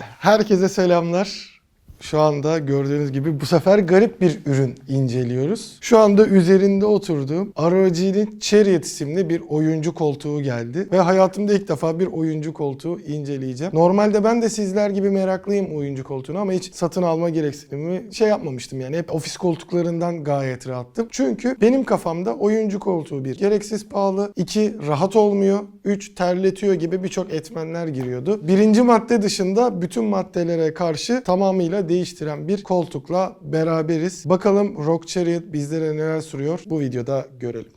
Herkese selamlar. Şu anda gördüğünüz gibi bu sefer garip bir ürün inceliyoruz. Şu anda üzerinde oturduğum ROG'nin Chariot isimli bir oyuncu koltuğu geldi. Ve hayatımda ilk defa bir oyuncu koltuğu inceleyeceğim. Normalde ben de sizler gibi meraklıyım oyuncu koltuğuna ama hiç satın alma gereksinimi şey yapmamıştım yani. Hep ofis koltuklarından gayet rahattım. Çünkü benim kafamda oyuncu koltuğu bir gereksiz pahalı, iki rahat olmuyor, üç terletiyor gibi birçok etmenler giriyordu. Birinci madde dışında bütün maddelere karşı tamamıyla değiştiren bir koltukla beraberiz. Bakalım Rock Chariot bizlere neler sunuyor bu videoda görelim.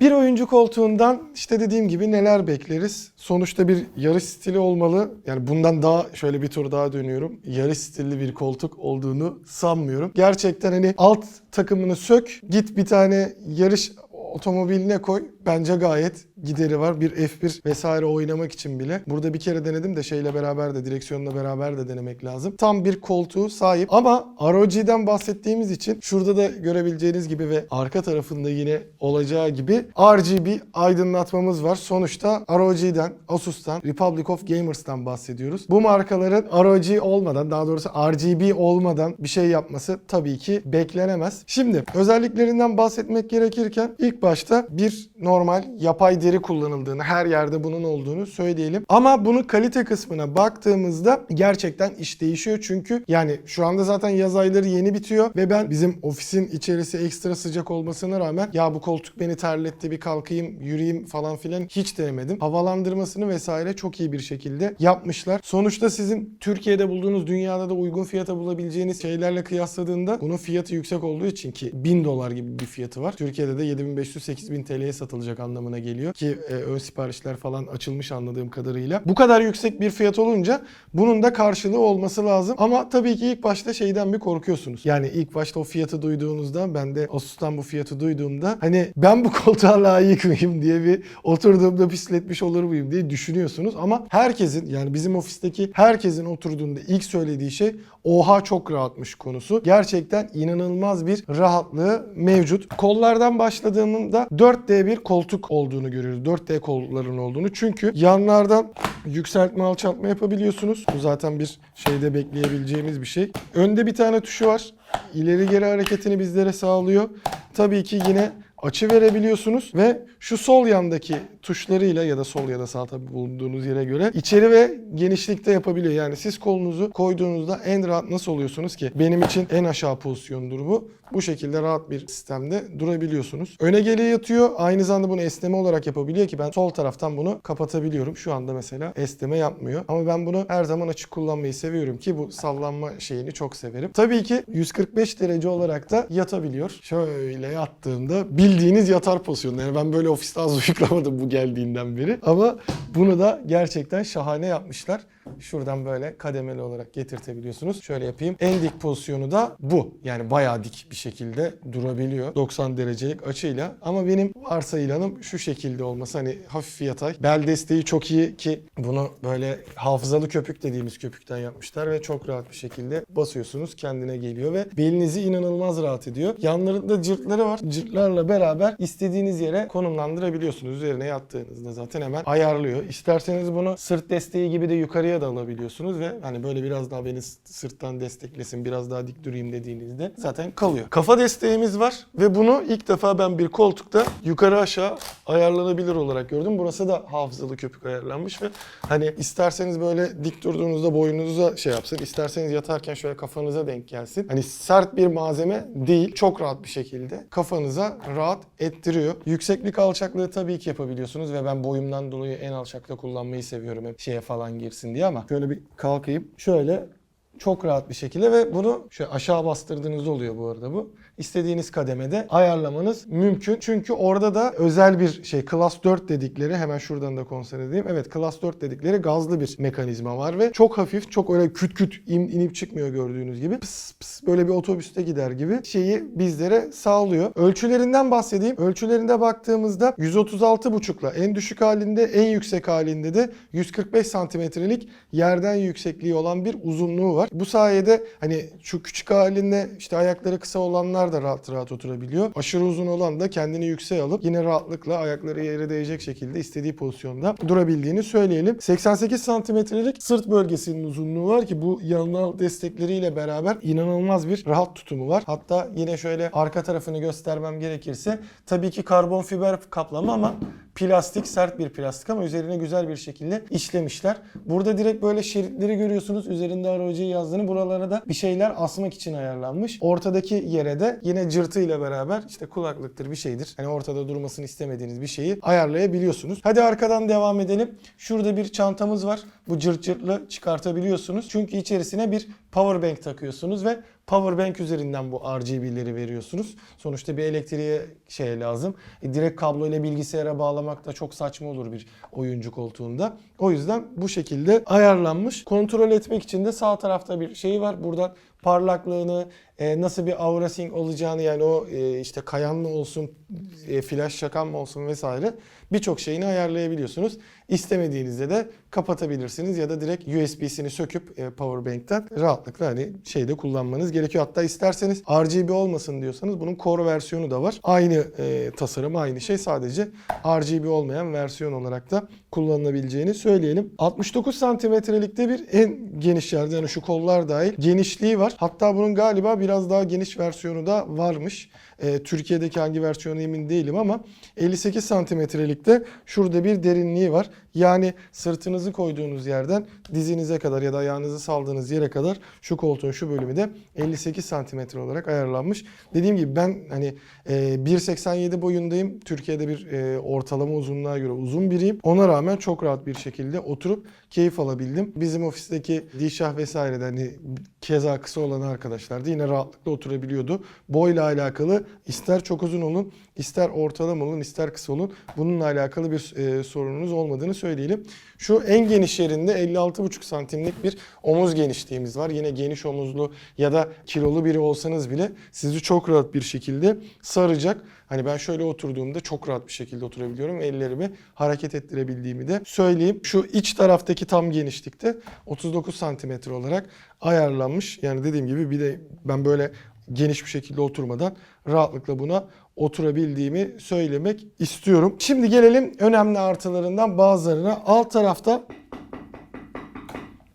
Bir oyuncu koltuğundan işte dediğim gibi neler bekleriz? Sonuçta bir yarış stili olmalı. Yani bundan daha şöyle bir tur daha dönüyorum. Yarış stilli bir koltuk olduğunu sanmıyorum. Gerçekten hani alt takımını sök, git bir tane yarış otomobiline koy. Bence gayet gideri var. Bir F1 vesaire oynamak için bile. Burada bir kere denedim de şeyle beraber de direksiyonla beraber de denemek lazım. Tam bir koltuğu sahip ama ROG'den bahsettiğimiz için şurada da görebileceğiniz gibi ve arka tarafında yine olacağı gibi RGB aydınlatmamız var. Sonuçta ROG'den, Asus'tan, Republic of Gamers'tan bahsediyoruz. Bu markaların ROG olmadan daha doğrusu RGB olmadan bir şey yapması tabii ki beklenemez. Şimdi özelliklerinden bahsetmek gerekirken ilk başta bir normal yapay deri kullanıldığını, her yerde bunun olduğunu söyleyelim. Ama bunun kalite kısmına baktığımızda gerçekten iş değişiyor. Çünkü yani şu anda zaten yaz ayları yeni bitiyor ve ben bizim ofisin içerisi ekstra sıcak olmasına rağmen ya bu koltuk beni terletti bir kalkayım yürüyeyim falan filan hiç denemedim. Havalandırmasını vesaire çok iyi bir şekilde yapmışlar. Sonuçta sizin Türkiye'de bulduğunuz dünyada da uygun fiyata bulabileceğiniz şeylerle kıyasladığında bunun fiyatı yüksek olduğu için ki 1000 dolar gibi bir fiyatı var. Türkiye'de de 7500-8000 TL'ye satılacak anlamına geliyor ki e, ön siparişler falan açılmış anladığım kadarıyla. Bu kadar yüksek bir fiyat olunca bunun da karşılığı olması lazım. Ama tabii ki ilk başta şeyden bir korkuyorsunuz. Yani ilk başta o fiyatı duyduğunuzda ben de Asus'tan bu fiyatı duyduğumda hani ben bu koltuğa layık mıyım diye bir oturduğumda pisletmiş olur muyum diye düşünüyorsunuz. Ama herkesin yani bizim ofisteki herkesin oturduğunda ilk söylediği şey oha çok rahatmış konusu. Gerçekten inanılmaz bir rahatlığı mevcut. Kollardan başladığımda 4D bir koltuk olduğunu görüyoruz. 4D kolların olduğunu. Çünkü yanlardan yükseltme alçaltma yapabiliyorsunuz. Bu zaten bir şeyde bekleyebileceğimiz bir şey. Önde bir tane tuşu var. İleri geri hareketini bizlere sağlıyor. Tabii ki yine açı verebiliyorsunuz ve şu sol yandaki tuşlarıyla ya da sol ya da sağ tabi bulunduğunuz yere göre içeri ve genişlikte yapabiliyor. Yani siz kolunuzu koyduğunuzda en rahat nasıl oluyorsunuz ki? Benim için en aşağı pozisyondur bu. Bu şekilde rahat bir sistemde durabiliyorsunuz. Öne geriye yatıyor. Aynı zamanda bunu esneme olarak yapabiliyor ki ben sol taraftan bunu kapatabiliyorum. Şu anda mesela esneme yapmıyor. Ama ben bunu her zaman açık kullanmayı seviyorum ki bu sallanma şeyini çok severim. Tabii ki 145 derece olarak da yatabiliyor. Şöyle yattığımda bildiğiniz yatar pozisyonda. Yani ben böyle ofiste az uyuklamadım bu geldiğinden beri. Ama bunu da gerçekten şahane yapmışlar. Şuradan böyle kademeli olarak getirtebiliyorsunuz. Şöyle yapayım. En dik pozisyonu da bu. Yani bayağı dik bir şekilde durabiliyor. 90 derecelik açıyla. Ama benim varsayılanım şu şekilde olması. Hani hafif yatay. Bel desteği çok iyi ki bunu böyle hafızalı köpük dediğimiz köpükten yapmışlar ve çok rahat bir şekilde basıyorsunuz kendine geliyor ve belinizi inanılmaz rahat ediyor. Yanlarında cırtları var. Cırtlarla beraber istediğiniz yere konumlandırabiliyorsunuz. Üzerine yattığınızda zaten hemen ayarlıyor. İsterseniz bunu sırt desteği gibi de yukarıya da alabiliyorsunuz ve hani böyle biraz daha beni sırttan desteklesin, biraz daha dik durayım dediğinizde zaten kalıyor. Kafa desteğimiz var ve bunu ilk defa ben bir koltukta yukarı aşağı ayarlanabilir olarak gördüm. Burası da hafızalı köpük ayarlanmış ve hani isterseniz böyle dik durduğunuzda boynunuza şey yapsın, isterseniz yatarken şöyle kafanıza denk gelsin. Hani sert bir malzeme değil, çok rahat bir şekilde kafanıza rahat ettiriyor. Yükseklik alçaklığı tabii ki yapabiliyorsunuz ve ben boyumdan dolayı en alçakta kullanmayı seviyorum hep şeye falan girsin diye ama şöyle bir kalkayım. Şöyle çok rahat bir şekilde ve bunu şöyle aşağı bastırdığınızda oluyor bu arada bu. İstediğiniz kademede ayarlamanız mümkün. Çünkü orada da özel bir şey Class 4 dedikleri hemen şuradan da konser edeyim. Evet Class 4 dedikleri gazlı bir mekanizma var ve çok hafif çok öyle küt küt in- inip çıkmıyor gördüğünüz gibi. Pıs pıs böyle bir otobüste gider gibi şeyi bizlere sağlıyor. Ölçülerinden bahsedeyim. Ölçülerinde baktığımızda 136,5'la en düşük halinde en yüksek halinde de 145 santimetrelik yerden yüksekliği olan bir uzunluğu var. Bu sayede hani şu küçük halinde işte ayakları kısa olanlar da rahat rahat oturabiliyor. Aşırı uzun olan da kendini yükseğe alıp yine rahatlıkla ayakları yere değecek şekilde istediği pozisyonda durabildiğini söyleyelim. 88 santimetrelik sırt bölgesinin uzunluğu var ki bu yanal destekleriyle beraber inanılmaz bir rahat tutumu var. Hatta yine şöyle arka tarafını göstermem gerekirse tabii ki karbon fiber kaplama ama plastik sert bir plastik ama üzerine güzel bir şekilde işlemişler. Burada direkt böyle şeritleri görüyorsunuz. Üzerinde ROG yazdığını buralara da bir şeyler asmak için ayarlanmış. Ortadaki yere de yine cırtı ile beraber işte kulaklıktır bir şeydir. Hani ortada durmasını istemediğiniz bir şeyi ayarlayabiliyorsunuz. Hadi arkadan devam edelim. Şurada bir çantamız var. Bu cırt cırtlı çıkartabiliyorsunuz. Çünkü içerisine bir power bank takıyorsunuz ve power bank üzerinden bu RGB'leri veriyorsunuz. Sonuçta bir elektriğe şey lazım. E, direkt kablo ile bilgisayara bağlamak da çok saçma olur bir oyuncu koltuğunda. O yüzden bu şekilde ayarlanmış. Kontrol etmek için de sağ tarafta bir şey var. Buradan parlaklığını, e, nasıl bir aura sync olacağını yani o e, işte kayan mı olsun, e, flash şakan mı olsun vesaire birçok şeyini ayarlayabiliyorsunuz. İstemediğinizde de kapatabilirsiniz ya da direkt USB'sini söküp e, powerbank'ten rahatlıkla hani şeyde kullanmanız gerekiyor. Hatta isterseniz RGB olmasın diyorsanız bunun core versiyonu da var. Aynı e, tasarım, aynı şey sadece RGB olmayan versiyon olarak da kullanılabileceğini söyleyelim. 69 santimetrelikte bir en geniş yerde yani şu kollar dahil genişliği var. Hatta bunun galiba biraz daha geniş versiyonu da varmış. E, Türkiye'deki hangi versiyonu emin değilim ama 58 santimetrelikte şurada bir derinliği var. Yani sırtınızı koyduğunuz yerden dizinize kadar ya da ayağınızı saldığınız yere kadar şu koltuğun şu bölümü de 58 santimetre olarak ayarlanmış. Dediğim gibi ben hani e, 1.87 boyundayım. Türkiye'de bir e, ortalama uzunluğa göre uzun biriyim. Ona rağmen çok rahat bir şekilde oturup keyif alabildim. Bizim ofisteki Dişah vesaire de hani keza kısa olan arkadaşlar da yine rahatlıkla oturabiliyordu. Boyla alakalı ister çok uzun olun, ister ortalama olun, ister kısa olun. Bununla alakalı bir e, sorununuz olmadığını söyleyelim. Şu en geniş yerinde 56,5 santimlik bir omuz genişliğimiz var. Yine geniş omuzlu ya da kilolu biri olsanız bile sizi çok rahat bir şekilde saracak. Hani ben şöyle oturduğumda çok rahat bir şekilde oturabiliyorum. Ellerimi hareket ettirebildiğimi de söyleyeyim. Şu iç taraftaki tam genişlikte 39 santimetre olarak ayarlanmış. Yani dediğim gibi bir de ben böyle geniş bir şekilde oturmadan rahatlıkla buna oturabildiğimi söylemek istiyorum. Şimdi gelelim önemli artılarından bazılarına. Alt tarafta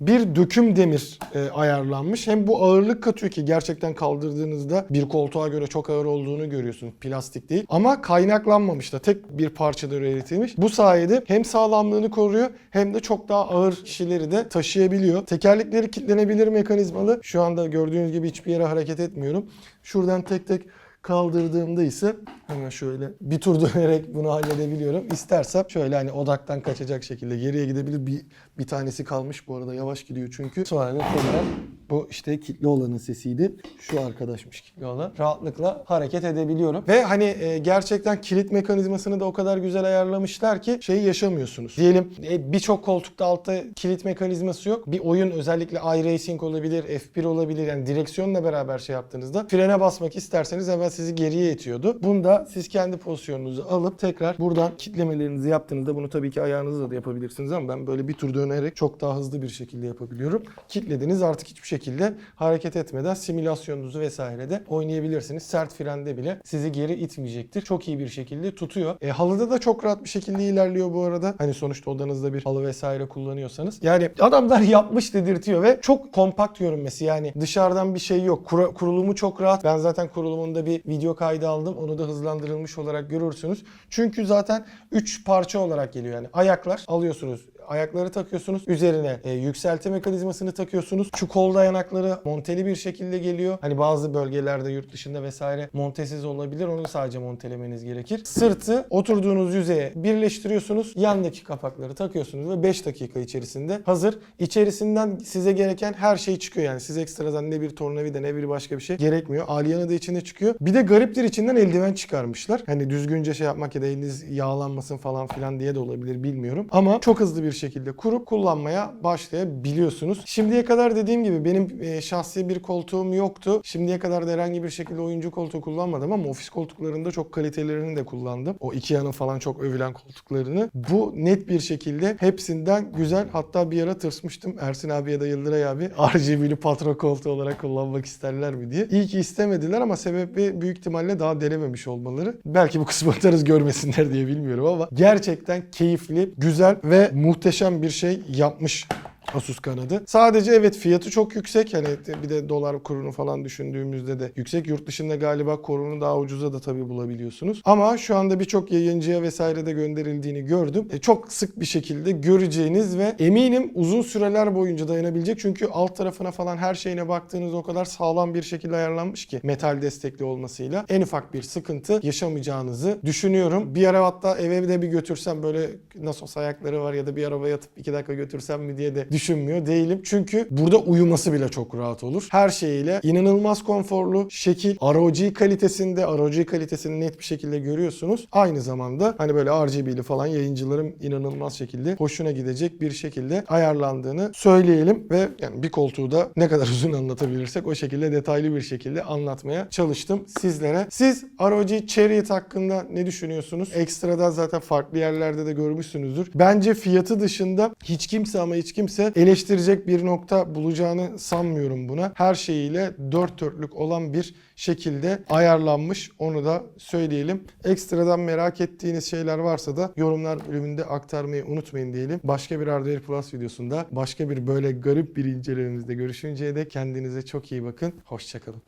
bir döküm demir e, ayarlanmış. Hem bu ağırlık katıyor ki gerçekten kaldırdığınızda bir koltuğa göre çok ağır olduğunu görüyorsunuz. Plastik değil. Ama kaynaklanmamış da tek bir parçada üretilmiş. Bu sayede hem sağlamlığını koruyor hem de çok daha ağır kişileri de taşıyabiliyor. Tekerlekleri kilitlenebilir mekanizmalı. Şu anda gördüğünüz gibi hiçbir yere hareket etmiyorum. Şuradan tek tek kaldırdığımda ise hemen şöyle bir tur dönerek bunu halledebiliyorum. İstersem şöyle hani odaktan kaçacak şekilde geriye gidebilir. Bir, bir tanesi kalmış bu arada yavaş gidiyor çünkü. Sonra tekrar bu işte kitli olanın sesiydi. Şu arkadaşmış kitli olan. Rahatlıkla hareket edebiliyorum. Ve hani e, gerçekten kilit mekanizmasını da o kadar güzel ayarlamışlar ki şeyi yaşamıyorsunuz. Diyelim e, birçok koltukta altta kilit mekanizması yok. Bir oyun özellikle iRacing olabilir, F1 olabilir. Yani direksiyonla beraber şey yaptığınızda frene basmak isterseniz hemen sizi geriye itiyordu. Bunda siz kendi pozisyonunuzu alıp tekrar buradan kitlemelerinizi yaptığınızda bunu tabii ki ayağınızla da yapabilirsiniz ama ben böyle bir tur dönerek çok daha hızlı bir şekilde yapabiliyorum. Kitlediniz artık hiçbir şekilde hareket etmeden simülasyonunuzu vesaire de oynayabilirsiniz. Sert frende bile sizi geri itmeyecektir. Çok iyi bir şekilde tutuyor. E, halıda da çok rahat bir şekilde ilerliyor bu arada. Hani sonuçta odanızda bir halı vesaire kullanıyorsanız. Yani adamlar yapmış dedirtiyor ve çok kompakt görünmesi. Yani dışarıdan bir şey yok. Kura- kurulumu çok rahat. Ben zaten kurulumunda bir video kaydı aldım. Onu da hızlandırılmış olarak görürsünüz. Çünkü zaten 3 parça olarak geliyor yani. Ayaklar alıyorsunuz ayakları takıyorsunuz. Üzerine e, yükselti mekanizmasını takıyorsunuz. Şu kol dayanakları monteli bir şekilde geliyor. Hani bazı bölgelerde yurt dışında vesaire montesiz olabilir. Onu sadece montelemeniz gerekir. Sırtı oturduğunuz yüzeye birleştiriyorsunuz. Yandaki kapakları takıyorsunuz ve 5 dakika içerisinde hazır. İçerisinden size gereken her şey çıkıyor yani. Siz ekstradan ne bir tornavida ne bir başka bir şey gerekmiyor. Alyanı da içinde çıkıyor. Bir de gariptir içinden eldiven çıkarmışlar. Hani düzgünce şey yapmak ya da eliniz yağlanmasın falan filan diye de olabilir bilmiyorum. Ama çok hızlı bir şekilde kurup kullanmaya başlayabiliyorsunuz. Şimdiye kadar dediğim gibi benim e, şahsi bir koltuğum yoktu. Şimdiye kadar da herhangi bir şekilde oyuncu koltuğu kullanmadım ama ofis koltuklarında çok kalitelerini de kullandım. O Ikea'nın falan çok övülen koltuklarını. Bu net bir şekilde hepsinden güzel. Hatta bir ara tırsmıştım Ersin abi ya da Yıldıray abi RGB'li patron koltuğu olarak kullanmak isterler mi diye. İyi ki istemediler ama sebebi büyük ihtimalle daha denememiş olmaları. Belki bu kısmı atarız görmesinler diye bilmiyorum ama gerçekten keyifli, güzel ve muhteşem bir şey yapmış Asus kanadı. Sadece evet fiyatı çok yüksek. Hani bir de dolar kurunu falan düşündüğümüzde de yüksek. Yurt dışında galiba kurunu daha ucuza da tabii bulabiliyorsunuz. Ama şu anda birçok yayıncıya vesaire de gönderildiğini gördüm. E, çok sık bir şekilde göreceğiniz ve eminim uzun süreler boyunca dayanabilecek. Çünkü alt tarafına falan her şeyine baktığınız o kadar sağlam bir şekilde ayarlanmış ki metal destekli olmasıyla en ufak bir sıkıntı yaşamayacağınızı düşünüyorum. Bir ara hatta eve de bir götürsem böyle nasıl olsa ayakları var ya da bir arabaya atıp iki dakika götürsem mi diye de düşünmüyor değilim. Çünkü burada uyuması bile çok rahat olur. Her şeyiyle inanılmaz konforlu, şekil, ROG kalitesinde, ROG kalitesini net bir şekilde görüyorsunuz. Aynı zamanda hani böyle RGB'li falan yayıncıların inanılmaz şekilde hoşuna gidecek bir şekilde ayarlandığını söyleyelim ve yani bir koltuğu da ne kadar uzun anlatabilirsek o şekilde detaylı bir şekilde anlatmaya çalıştım sizlere. Siz ROG Chariot hakkında ne düşünüyorsunuz? Ekstradan zaten farklı yerlerde de görmüşsünüzdür. Bence fiyatı dışında hiç kimse ama hiç kimse eleştirecek bir nokta bulacağını sanmıyorum buna. Her şeyiyle dört dörtlük olan bir şekilde ayarlanmış. Onu da söyleyelim. Ekstradan merak ettiğiniz şeyler varsa da yorumlar bölümünde aktarmayı unutmayın diyelim. Başka bir Hardware Plus videosunda başka bir böyle garip bir incelememizde görüşünceye dek kendinize çok iyi bakın. Hoşçakalın.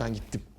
Ben gittim.